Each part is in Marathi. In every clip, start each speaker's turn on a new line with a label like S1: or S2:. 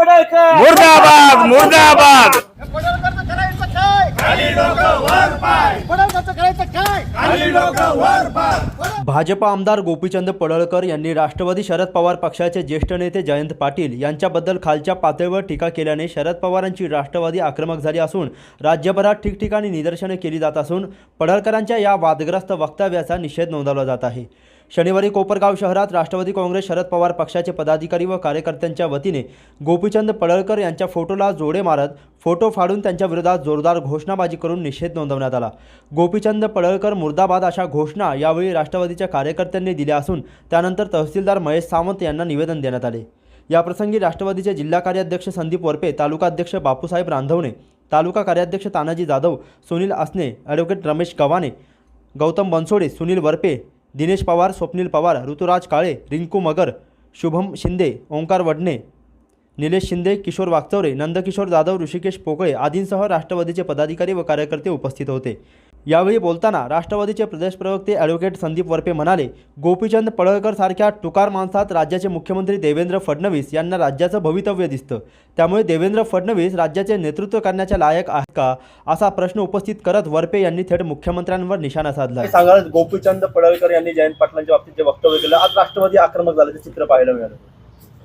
S1: पडळकर
S2: मुर्दाबाद मुर्दाबाद.
S3: पडळकरचं करायचं काय पडळकरचं करायचं काय
S4: भाजप आमदार गोपीचंद पडळकर यांनी राष्ट्रवादी शरद पवार पक्षाचे ज्येष्ठ नेते जयंत पाटील यांच्याबद्दल खालच्या पातळीवर टीका केल्याने शरद पवारांची राष्ट्रवादी आक्रमक झाली असून राज्यभरात ठिकठिकाणी निदर्शने केली जात असून पडळकरांच्या या वादग्रस्त वक्तव्याचा निषेध नोंदवला जात आहे. शनिवारी कोपरगाव शहरात राष्ट्रवादी काँग्रेस शरद पवार पक्षाचे पदाधिकारी व कार्यकर्त्यांच्या वतीने गोपीचंद पडळकर यांच्या फोटोला जोडे मारत फोटो फाडून त्यांच्या विरोधात जोरदार घोषणाबाजी करून निषेध नोंदवण्यात आला. गोपीचंद पडळकर मुर्दाबाद अशा घोषणा यावेळी राष्ट्रवादीच्या कार्यकर्त्यांनी दिल्या असून त्यानंतर तहसीलदार महेश सावंत यांना निवेदन देण्यात आले. याप्रसंगी राष्ट्रवादीचे जिल्हा कार्याध्यक्ष संदीप वरपे तालुका अध्यक्ष बापूसाहेब रांधवणे तालुका कार्याध्यक्ष तानाजी जाधव सुनील आसने ॲडव्होकेट रमेश गव्हाणे गौतम बनसोडे सुनील वरपे दिनेश पवार स्वप्नील पवार ऋतुराज काळे रिंकू मगर शुभम शिंदे ओंकार वडणे निलेश शिंदे किशोर वागचौरे नंदकिशोर जाधव ऋषिकेश पोकळे आदींसह राष्ट्रवादीचे पदाधिकारी व कार्यकर्ते उपस्थित होते. यावेळी बोलताना राष्ट्रवादीचे प्रदेश प्रवक्ते ॲडव्होकेट संदीप वरपे म्हणाले गोपीचंद पडळकर सारख्या टुकार माणसात राज्याचे मुख्यमंत्री देवेंद्र फडणवीस यांना राज्याचं भवितव्य दिसतं. त्यामुळे देवेंद्र फडणवीस राज्याचे नेतृत्व करण्याच्या लायक आहेत का असा प्रश्न उपस्थित करत वरपे यांनी थेट मुख्यमंत्र्यांवर निशाणा साधला.
S1: सांगाल गोपीचंद पडळकर यांनी जयंत पाटलांच्या बाबतीत जे वक्तव्य केलं आज राष्ट्रवादी आक्रमक झाल्याचं चित्र पाहायला मिळालं.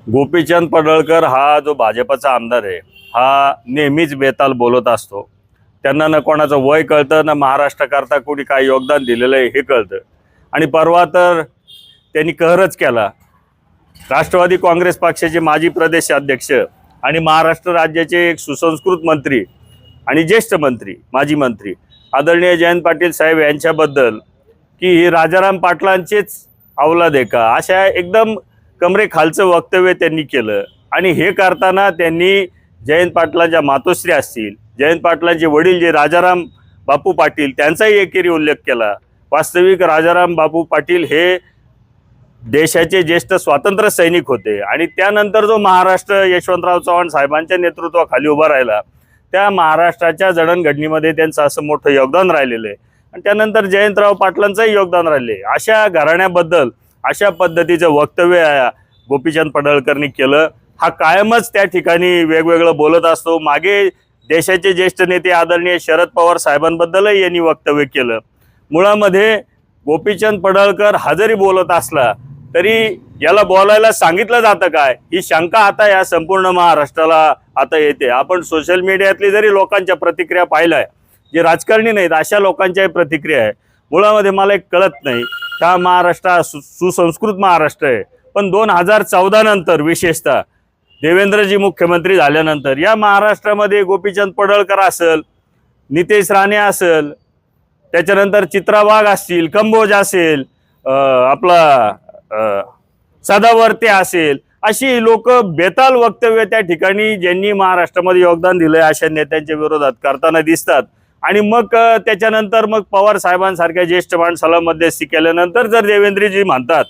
S2: गोपीचंद पडळकर हा जो भाजपचा आमदार आहे हा नेहमीच बेताल बोलत असतो. त्यांना ना कोणाचं वय कळतं ना महाराष्ट्राकरता कोणी काय योगदान दिलेलं आहे हे कळतं. आणि परवा तर त्यांनी कहरच केला. राष्ट्रवादी काँग्रेस पक्षाचे माजी प्रदेश अध्यक्ष आणि महाराष्ट्र राज्याचे एक सुसंस्कृत मंत्री आणि ज्येष्ठ मंत्री माजी मंत्री आदरणीय जयंत पाटील साहेब यांच्याबद्दल की ही राजाराम पाटलांचेच अवलाद आहे का? अशा एकदम कमरे खालचं वक्तव्य त्यांनी केलं. आणि हे करताना त्यांनी जयंत पाटलांच्या मातोश्री असतील जयंत पाटलांचे वडील जे राजाराम बापू पाटील त्यांचाही एकेरी उल्लेख केला. वास्तविक राजाराम बापू पाटील हे देशाचे ज्येष्ठ स्वातंत्र्य सैनिक होते आणि त्यानंतर जो महाराष्ट्र यशवंतराव चव्हाण साहेबांच्या नेतृत्वाखाली उभा राहिला त्या महाराष्ट्राच्या जडणघडणीमध्ये त्यांचं असं मोठं योगदान राहिलेलं आहे. आणि त्यानंतर जयंतराव पाटलांचंही योगदान राहिले अशा घराण्याबद्दल अशा पद्धतीचं वक्तव्य गोपीचंद पडळकरनी केलं. हा कायमच त्या ठिकाणी वेगवेगळं बोलत असतो. मागे देशाचे ज्येष्ठ नेते आदरणीय शरद पवार साहेबांबद्दलही यांनी वक्तव्य केलं. मुळामध्ये गोपीचंद पडळकर हा जरी बोलत असला तरी याला बोलायला सांगितलं जातं काय? ही शंका आता या संपूर्ण महाराष्ट्राला आता येते. आपण सोशल मीडियातली जरी लोकांच्या प्रतिक्रिया पाहिल्या जे राजकारणी नाहीत अशा लोकांच्याही प्रतिक्रिया आहे मुळामध्ये मला एक कळत नाही का महाराष्ट्र सु सुसंस्कृत महाराष्ट्र आहे. पण दोन हजार चौदा नंतर विशेषतः देवेंद्रजी मुख्यमंत्री झाल्यानंतर या महाराष्ट्रामध्ये गोपीचंद पडळकर असेल नितेश राणे असेल त्याच्यानंतर चित्रा वाघ असतील कंबोज असेल आपला सदावर्ते असेल अशी लोक बेताल वक्तव्य त्या ठिकाणी ज्यांनी महाराष्ट्रामध्ये योगदान दिलंय अशा नेत्यांच्या विरोधात करताना दिसतात. आणि मग त्याच्यानंतर मग पवार साहेबांसारख्या ज्येष्ठ माणसाला मध्यस्थी केल्यानंतर जर देवेंद्रजी म्हणतात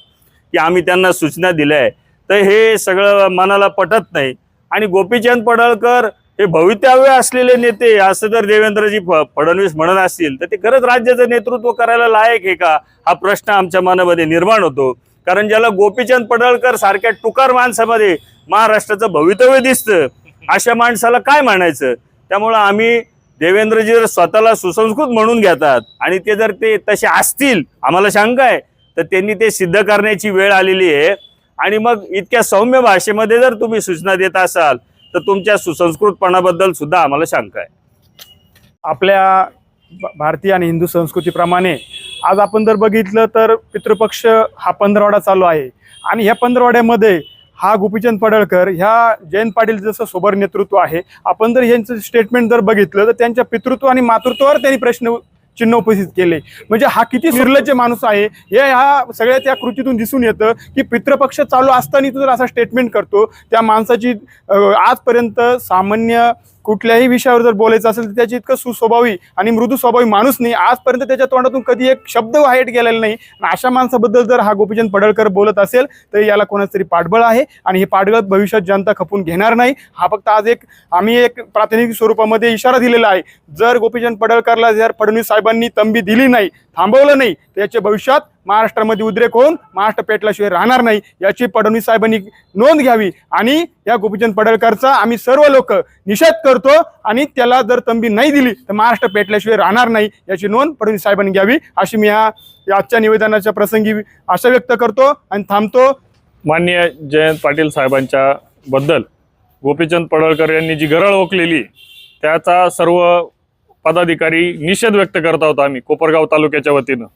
S2: की आम्ही त्यांना सूचना दिल्या आहे तर हे सगळं मनाला पटत नाही. आणि गोपीचंद पडळकर हे भवितव्य असलेले नेते असं जर देवेंद्रजी फ- फडणवीस म्हणत असतील तर ते खरंच राज्याचं नेतृत्व करायला लायक आहे का? हा प्रश्न आमच्या मनामध्ये निर्माण होतो. कारण ज्याला गोपीचंद पडळकर सारख्या टुकार माणसामध्ये महाराष्ट्राचं भवितव्य दिसतं अशा माणसाला काय म्हणायचं? त्यामुळं आम्ही देवेंद्रजी जर स्वतःला सुसंस्कृत म्हणून घेतात आणि ते जर ते तसे असतील आम्हाला शंका आहे तर त्यांनी ते सिद्ध करण्याची वेळ आलेली आहे. आणि मग इतक्या सौम्य भाषेमध्ये जर तुम्ही सूचना देत असाल तर तुमच्या सुसंस्कृतपणाबद्दल सुद्धा आम्हाला शंका आहे.
S5: आपल्या भारतीय आणि हिंदू संस्कृतीप्रमाणे आज आपण जर बघितलं तर पितृपक्ष हा पंधरवाडा चालू आहे. आणि ह्या पंधरवाड्यामध्ये हा गोपीचंद पडळकर ह्या जयंत पाटील जसं सोबर नेतृत्व आहे आपण जर यांचं स्टेटमेंट जर बघितलं तर त्यांच्या पितृत्व आणि मातृत्वावर त्यांनी प्रश्न चिन्ह उपस्थित केले. म्हणजे हा किती निर्लज्ज माणूस आहे हे ह्या सगळ्या त्या कृतीतून दिसून येतं की पितृपक्ष चालू असताना तो जर असा स्टेटमेंट करतो त्या माणसाची आजपर्यंत सामान्य कुठल्याही विषयावर जर बोलायचं असेल तर त्याची इतकं सुस्वभावी आणि मृदू स्वभावी माणूस नाही. आजपर्यंत त्याच्या तोंडातून कधी एक शब्द वाईट गेलेला नाही. आणि अशा माणसाबद्दल जर हा गोपीचंद पडळकर बोलत असेल तर याला कोणाचं तरी पाठबळ आहे आणि हे पाठबळ भविष्यात जनता खपून घेणार नाही. हा फक्त आज एक आम्ही एक प्रातिनिधिक स्वरूपामध्ये इशारा दिलेला आहे. जर गोपीचंद पडळकरला जर फडणवीस साहेबांनी तंबी दिली नाही थांबवलं नाही त्याच्या भविष्यात महाराष्ट्रामध्ये उद्रेक होऊन महाराष्ट्र पेटल्याशिवाय राहणार नाही याची फडणवीस साहेबांनी नोंद घ्यावी. आणि या गोपीचंद पडळकरचा आम्ही सर्व लोक निषेध करतो आणि त्याला जर तंबी नाही दिली तर महाराष्ट्र पेटल्याशिवाय राहणार नाही याची नोंद फडणवीस साहेबांनी घ्यावी. अशी मी या आजच्या निवेदनाच्या प्रसंगी आशा व्यक्त करतो आणि थांबतो.
S6: माननीय जयंत पाटील साहेबांच्या बद्दल. गोपीचंद पडळकर यांनी जी गरळ ओकलेली त्याचा सर्व पदाधिकारी निषेध व्यक्त करत आहोत आम्ही कोपरगाव तालुक्याच्या वतीनं.